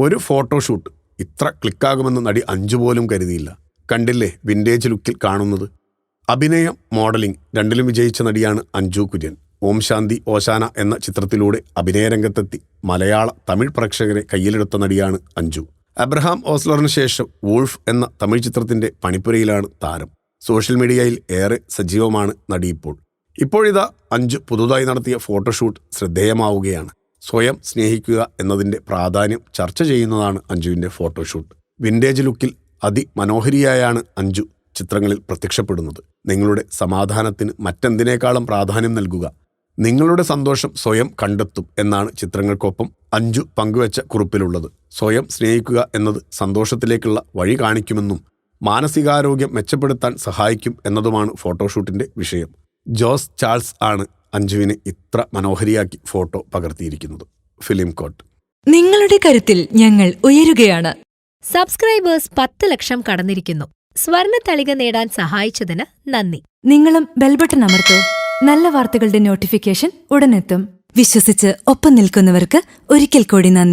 ഒരു ഫോട്ടോഷൂട്ട് ഇത്ര ക്ലിക്കാകുമെന്ന് നടി അഞ്ചു പോലും കരുതിയില്ല. കണ്ടില്ലേ വിന്റേജ് ലുക്കിൽ കാണുന്നത്? അഭിനയം മോഡലിംഗ് രണ്ടിലും വിജയിച്ച നടിയാണ് അഞ്ജു കുര്യൻ. ഓം ശാന്തി ഓശാന എന്ന ചിത്രത്തിലൂടെ അഭിനയരംഗത്തെത്തി മലയാള തമിഴ് പ്രേക്ഷകരെ കയ്യിലെടുത്ത നടിയാണ് അഞ്ജു. അബ്രഹാം ഓസ്ലറിന് ശേഷം വൂൾഫ് എന്ന തമിഴ് ചിത്രത്തിന്റെ പണിപ്പുരയിലാണ് താരം. സോഷ്യൽ മീഡിയയിൽ ഏറെ സജീവമാണ് നടി ഇപ്പോൾ ഇപ്പോഴിതാ അഞ്ജു പുതുതായി നടത്തിയ ഫോട്ടോഷൂട്ട് ശ്രദ്ധേയമാവുകയാണ്. സ്വയം സ്നേഹിക്കുക എന്നതിന്റെ പ്രാധാന്യം ചർച്ച ചെയ്യുന്നതാണ് അഞ്ജുവിന്റെ ഫോട്ടോഷൂട്ട്. വിന്റേജ് ലുക്കിൽ അതിമനോഹരിയായാണ് അഞ്ജു ചിത്രങ്ങളിൽ പ്രത്യക്ഷപ്പെടുന്നത്. നിങ്ങളുടെ സമാധാനത്തിന് മറ്റെന്തിനേക്കാളും പ്രാധാന്യം നൽകുക. നിങ്ങളുടെ സന്തോഷം സ്വയം കണ്ടെത്തും എന്നാണ് ചിത്രങ്ങൾക്കൊപ്പം അഞ്ജു പങ്കുവച്ച കുറിപ്പിലുള്ളത്. സ്വയം സ്നേഹിക്കുക എന്നത് സന്തോഷത്തിലേക്കുള്ള വഴി കാണിക്കുമെന്നും മാനസികാരോഗ്യം മെച്ചപ്പെടുത്താൻ സഹായിക്കും എന്നതുമാണ് ഫോട്ടോഷൂട്ടിന്റെ വിഷയം. ജോസ് ചാൾസ് ആണ് അഞ്ജുവിനെ ഇത്ര മനോഹരിയാക്കി ഫോട്ടോ പകർത്തിയിരിക്കുന്നത്. ഫിലിം കോട്ട്. നിങ്ങളുടെ കരുത്തിൽ ഞങ്ങൾ ഉയരുകയാണ്. സബ്സ്ക്രൈബേഴ്സ് പത്ത് ലക്ഷം കടന്നിരിക്കുന്നു. സ്വർണ തളിക നേടാൻ സഹായിച്ചതിന് നന്ദി. നിങ്ങളും ബെൽബട്ടൺ അമർത്തോ. നല്ല വാർത്തകളുടെ നോട്ടിഫിക്കേഷൻ ഉടനെത്തും. വിശ്വസിച്ച് ഒപ്പം നിൽക്കുന്നവർക്ക് ഒരിക്കൽ കൂടി നന്ദി.